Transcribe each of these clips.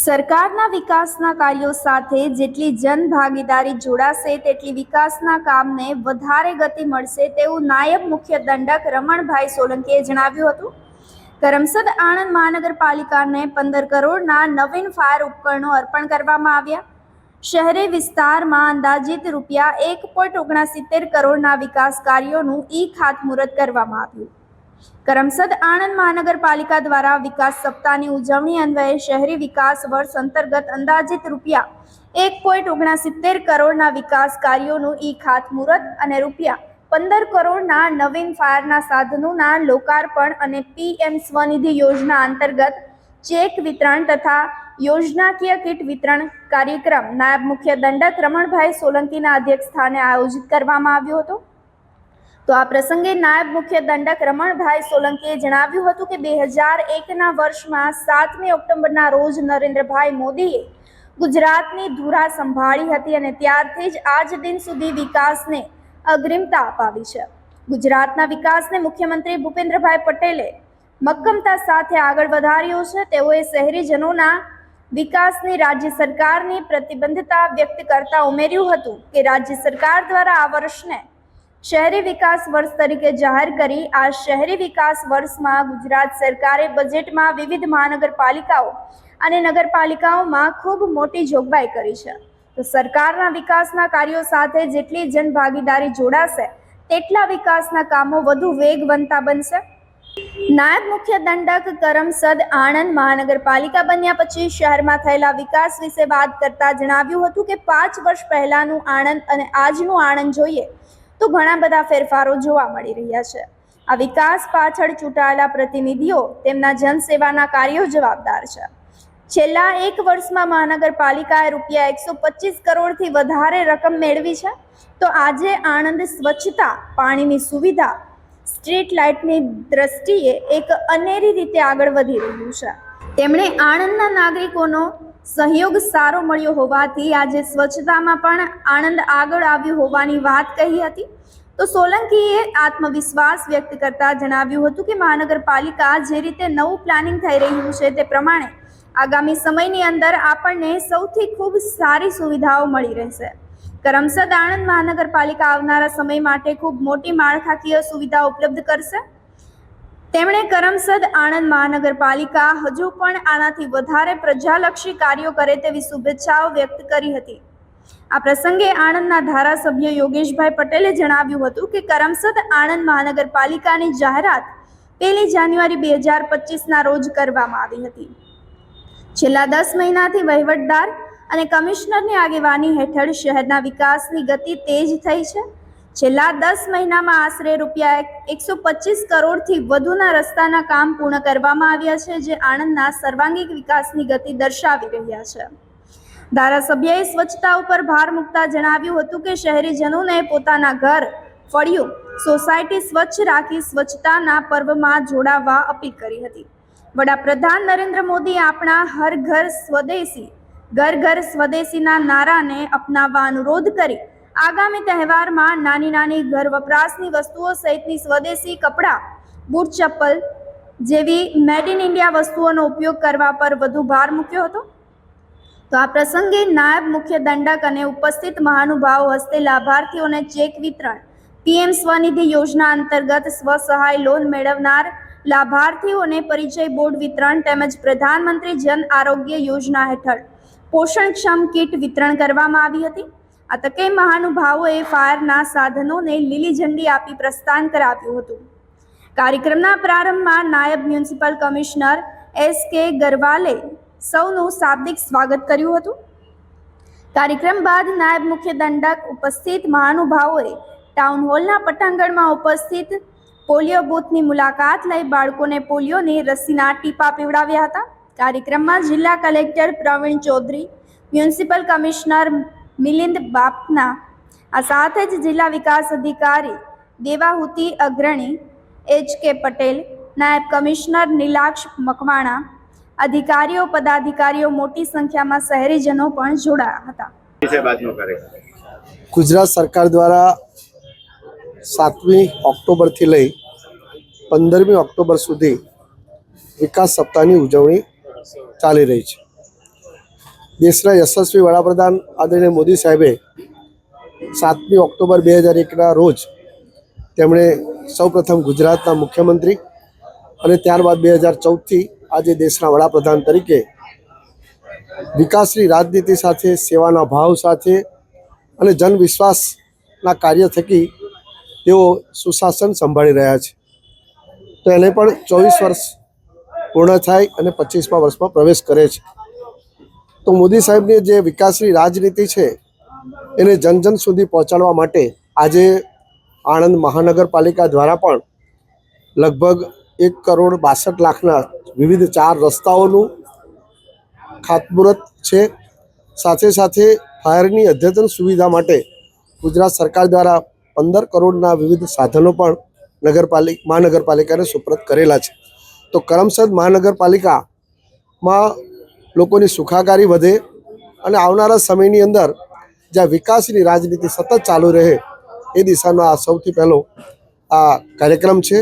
સરકારના વિકાસના કાર્યો સાથે જેટલી જનભાગીદારી જોડાશે, તેટલી વિકાસના કામને વધારે ગતિ મળશે તેવું નાયબ મુખ્ય દંડક રમણભાઈ સોલંકીએ જણાવ્યું હતું. કરમસદ આણંદ મહાનગરપાલિકાને પંદર કરોડના નવીન ફાયર ઉપકરણો અર્પણ કરવામાં આવ્યા. શહેરી વિસ્તારમાં અંદાજિત રૂપિયા એક પોઈન્ટ ઓગણસિત્તેર કરોડના વિકાસ કાર્યોનું ઈ ખાતમુહૂર્ત કરવામાં આવ્યું. કરમસદ આણંદ મહાનગરપાલિકા દ્વારા વિકાસ સપ્તાહની ઉજવણી અન્વયે શહેરી વિકાસ વર્ષ અંતર્ગત અંદાજિત રૂપિયા એક પોઈન્ટ ઓગણસિત્તેર કરોડના વિકાસ કાર્યોનું ઈ ખાતમુહૂર્ત અને રૂપિયા પંદર કરોડના નવીન ફાયરના સાધનોના લોકાર્પણ અને પીએમ સ્વનિધિ યોજના અંતર્ગત ચેક વિતરણ તથા યોજનાકીય કીટ વિતરણ કાર્યક્રમ નાયબ મુખ્ય દંડક રમણભાઈ સોલંકીના અધ્યક્ષ સ્થાને આયોજિત કરવામાં આવ્યો હતો. તો આ પ્રસંગે નાયબ મુખ્ય દંડક રમણભાઈ સોલંકીએ જણાવ્યું હતું કે બે હજાર એકના વર્ષમાં સાતમી ઓક્ટોબરના રોજ નરેન્દ્રભાઈ મોદીએ ગુજરાતની ધુરા સંભાળી હતી અને ત્યારથી જ આજ દિન સુધી વિકાસને અગ્રિમતા અપાવી છે. ગુજરાતના વિકાસને મુખ્યમંત્રી ભૂપેન્દ્રભાઈ પટેલે મક્કમતા સાથે આગળ વધાર્યો છે. તેઓએ શહેરીજનોના વિકાસની રાજ્ય સરકારની પ્રતિબદ્ધતા વ્યક્ત કરતા ઉમેર્યું હતું કે રાજ્ય સરકાર દ્વારા આ વર્ષને શહેરી વિકાસ વર્ષ તરીકે જાહેર કરી આ શહેરી વિકાસ વર્ષમાં ગુજરાત સરકારે બજેટમાં વિવિધ મહાનગરપાલિકાઓ અને નગરપાલિકાઓમાં ખૂબ મોટી જોગવાઈ કરી છે. તો સરકારના વિકાસના કાર્યો સાથે જેટલી જનભાગીદારી જોડાશે, તેટલા વિકાસના કામો વધુ વેગવંતા બનશે. નાયબ મુખ્ય દંડક કરમસદ આણંદ મહાનગરપાલિકા બન્યા પછી શહેરમાં થયેલા વિકાસ વિશે વાત કરતા જણાવ્યું હતું કે પાંચ વર્ષ પહેલાનું આણંદ અને આજનું આણંદ જોઈએ તો ઘણા બધા ફેરફારો જોવા મળી રહ્યા છે. આ વિકાસ પાછળ ચૂંટાયેલા પ્રતિનિધિઓ તેમના જનસેવાના કાર્યો જવાબદાર છે. છેલ્લા એક વર્ષમાં મહાનગરપાલિકાએ રૂપિયા એકસો પચીસ કરોડથી વધારે રકમ મેળવી છે. તો આજે આણંદ સ્વચ્છતા, પાણીની સુવિધા, સ્ટ્રીટ લાઇટની દ્રષ્ટિએ એક અનેરી રીતે આગળ વધી રહ્યું છે. તેમણે આણંદના નાગરિકોનો સહયોગ સારો મળ્યો હોવાથી આજે સ્વચ્છતામાં પણ આણંદ આગળ આવ્યું હોવાની વાત કહી હતી. તો સોલંકીએ આત્મવિશ્વાસ વ્યક્ત કરતા જણાવ્યું હતું કે મહાનગરપાલિકા જે રીતે નવું પ્લાનિંગ થઈ રહ્યું છે તે પ્રમાણે આગામી સમયની અંદર આપણને સૌથી ખૂબ સારી સુવિધાઓ મળી રહેશે. કરમસદ આણંદ મહાનગરપાલિકા આવનારા સમય માટે ખૂબ મોટી માળખાકીય સુવિધા ઉપલબ્ધ કરશે. તેમણે કરમસદ આણંદ મહાનગરપાલિકા હજુ પણ આનાથી વધારે પ્રજાલક્ષી કાર્યો કરે તેવી શુભેચ્છાઓ વ્યક્ત કરી હતી. આ પ્રસંગે આણંદના ધારાસભ્ય યોગેશભાઈ પટેલે જણાવ્યું હતું કે કરમસદ આણંદ મહાનગરપાલિકાની જાહેરાત પહેલી જાન્યુઆરી બે હજાર પચીસના રોજ કરવામાં આવી હતી. છેલ્લા દસ મહિનાથી વહીવટદાર અને કમિશનરની આગેવાની હેઠળ શહેરના વિકાસની ગતિ તેજ થઈ છે છેલ્લા દસ મહિનામાં આશરે રૂપિયા એકસો પચીસ કરોડથી વધુના રસ્તાના કામ પૂર્ણ કરવામાં આવ્યા છે, જે આણંદના સર્વાંગીક વિકાસની ગતિ દર્શાવી રહ્યા છે. ધારાસભ્યએ સ્વચ્છતા ઉપર ભાર મૂકતા જણાવ્યું હતું કે શહેરીજનોને પોતાના ઘર, ફળિયું, સોસાયટી સ્વચ્છ રાખી સ્વચ્છતાના પર્વમાં જોડાવા અપીલ કરી હતી. વડાપ્રધાન નરેન્દ્ર મોદી આપણા હર ઘર સ્વદેશી, ઘર ઘર સ્વદેશીના નારાને અપનાવવા અનુરોધ કરી આગામી તહેવારમાં નાની નાની ઘર વપરાશની વસ્તુઓ સહિતની સ્વદેશી કપડાં, બૂટ ચપ્પલ જેવી મેડ ઇન ઇન્ડિયા વસ્તુઓનો ઉપયોગ કરવા પર વધુ ભાર મૂક્યો હતો? તો આ પ્રસંગે નાયબ મુખ્ય દંડક અને ઉપસ્થિત મહાનુભાવો હસ્તે લાભાર્થીઓને ચેક વિતરણ, પીએમ સ્વનિધિ યોજના અંતર્ગત સ્વસહાય લોન મેળવનાર લાભાર્થીઓને પરિચય બોર્ડ વિતરણ તેમજ પ્રધાનમંત્રી જન આરોગ્ય યોજના હેઠળ પોષણક્ષમ કીટ વિતરણ કરવામાં આવી હતી. આ તકે મહાનુભાવોએ ફાયરના સાધનોને લીલી ઝંડી આપી પ્રસ્થાન કરાવ્યું હતું. કાર્યક્રમના પ્રારંભમાં નાયબ મ્યુનિસિપલ કમિશનર એસ કે ગરવાલે સૌનું શાબ્દિક સ્વાગત કર્યું હતું. કાર્યક્રમ બાદ નાયબ મુખ્ય દંડક ઉપસ્થિત મહાનુભાવોએ ટાઉન હોલના પટાંગણમાં ઉપસ્થિત પોલિયો બૂથની મુલાકાત લઈ બાળકોને પોલિયોની રસીના ટીપા પીવડાવ્યા હતા. કાર્યક્રમમાં જિલ્લા collector Pravin Chaudhari, municipal commissioner Milind Bapna. આ સાથે જ જિલ્લા વિકાસ અધિકારી દેવાહુતિ અગ્રણી એચ કે પટેલ નાયબ કમિશનર નીલાક્ષ મકવાણા અધિકારીઓ પદાધિકારીઓ મોટી સંખ્યામાં શહેરીજનો પણ જોડાયા હતા. ગુજરાત સરકાર દ્વારા સાતમી ઓક્ટોબરથી લઈ પંદરમી ઓક્ટોબર સુધી વિકાસ સપ્તાહની ઉજવણી ચાલી રહી છે. દેશના યશસ્વી વડાપ્રધાન આદરણીય મોદી સાહેબે સાતમી ઓક્ટોબર બે હજાર એકના રોજ તેમણે સૌપ્રથમ ગુજરાતના મુખ્યમંત્રી અને ત્યારબાદ બે હજાર ચૌદથી આજે દેશના વડાપ્રધાન તરીકે વિકાસની રાજનીતિ સાથે, સેવાના ભાવ સાથે અને જનવિશ્વાસના કાર્ય થકી તેઓ સુશાસન સંભાળી રહ્યા છે. તો એને પણ ચોવીસ વર્ષ પૂર્ણ થાય અને પચીસમા વર્ષમાં પ્રવેશ કરે છે. તો મોદી સાહેબની જે વિકાસની રાજનીતિ છે, એને જન જન સુધી પહોંચાડવા માટે આજે આણંદ મહાનગરપાલિકા દ્વારા પણ લગભગ એક કરોડ બાસઠ લાખના વિવિધ ચાર રસ્તાઓનું ખાતમુહૂર્ત છે. સાથે સાથે ફાયરની અદ્યતન સુવિધા માટે ગુજરાત સરકાર દ્વારા પંદર કરોડના વિવિધ સાધનો પણ નગરપાલિકા, મહાનગરપાલિકાને સુપ્રત કરેલા છે. તો કરમસદ મહાનગરપાલિકામાં લોકોની સુખાકારી વધે અને આવનારા સમયની અંદર જ્યાં વિકાસની રાજનીતિ સતત ચાલુ રહે એ દિશાનો આ સૌથી પહેલો આ કાર્યક્રમ છે.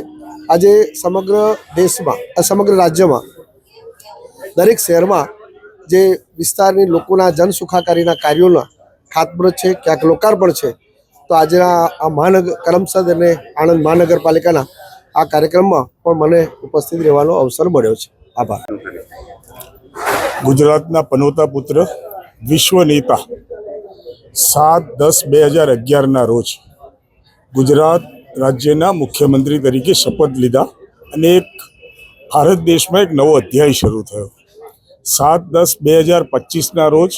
આજે સમગ્ર દેશમાં સમગ્ર રાજ્યમાં દરેક શહેરમાં જે વિસ્તારની લોકોના જન સુખાકારીના કાર્યોના ખાતમુહૂર્ત છે, ક્યાંક લોકાર્પણ છે, તો આજના આ મહાનગર કરમસદ અને આણંદ મહાનગરપાલિકાના આ કાર્યક્રમમાં પણ મને ઉપસ્થિત રહેવાનો અવસર મળ્યો છે. આભાર. ગુજરાતના પનોતા પુત્ર વિશ્વ નેતા સાત દસ બે હજાર અગિયારના રોજ ગુજરાત રાજ્યના મુખ્યમંત્રી તરીકે શપથ લીધા અને એક ભારત દેશમાં એક નવો અધ્યાય શરૂ થયો. સાત દસ બે હજાર પચીસના રોજ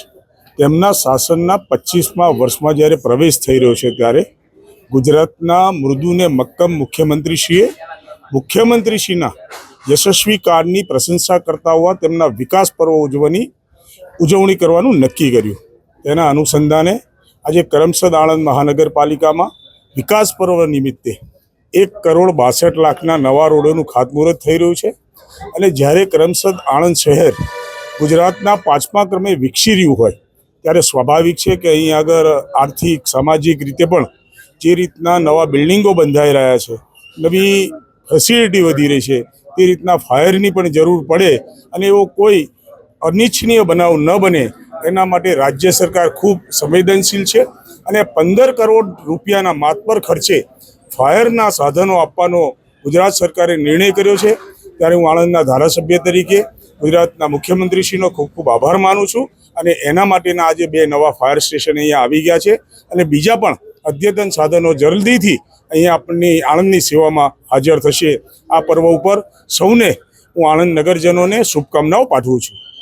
તેમના શાસનના પચીસમાં વર્ષમાં જ્યારે પ્રવેશ થઈ રહ્યો છે ત્યારે ગુજરાતના મૃદુને મક્કમ મુખ્યમંત્રીશ્રીએ મુખ્યમંત્રીશ્રીના યશસ્વી કારની પ્રશંસા કરતા હોવા તેમના વિકાસ પર્વ ઉજવવાની ઉજવણી કરવાનું નક્કી કર્યું. તેના અનુસંધાને આજે કરમસદ આણંદ મહાનગરપાલિકામાં વિકાસ પર્વ નિમિત્તે એક કરોડ બાસઠ લાખના નવા રોડોનું ખાતમુહૂર્ત થઈ રહ્યું છે અને જ્યારે કરમસદ આણંદ શહેર ગુજરાતના પાંચમા ક્રમે વિકસી રહ્યું હોય, ત્યારે સ્વાભાવિક છે કે અહીં આગળ આર્થિક, સામાજિક રીતે પણ જે રીતના નવા બિલ્ડિંગો બંધાઈ રહ્યા છે, નવી ફેસિલિટી વધી રહી છે તે રીતના ફાયરની પણ જરૂર પડે અને એવો કોઈ અનિચ્છનીય બનાવ ન બને. એના માટે રાજ્ય સરકાર ખૂબ સંવેદનશીલ છે અને પંદર કરોડ રૂપિયાના માતબર ખર્ચે ફાયરના સાધનો આપવાનો ગુજરાત સરકારે નિર્ણય કર્યો છે. ત્યારે હું આણંદના ધારાસભ્ય તરીકે ગુજરાતના મુખ્યમંત્રીશ્રીનો ખૂબ ખૂબ આભાર માનું છું અને એના માટેના આજે બે નવા ફાયર સ્ટેશન અહીંયા આવી ગયા છે. અને બીજા પણ અદ્યતન સાધનો જલ્દીથી અહીંયા આપણની આણંદની સેવામાં હાજર થશે. આ પર્વ ઉપર સૌને હું આણંદ નગરજનોને શુભકામનાઓ પાઠવું છું.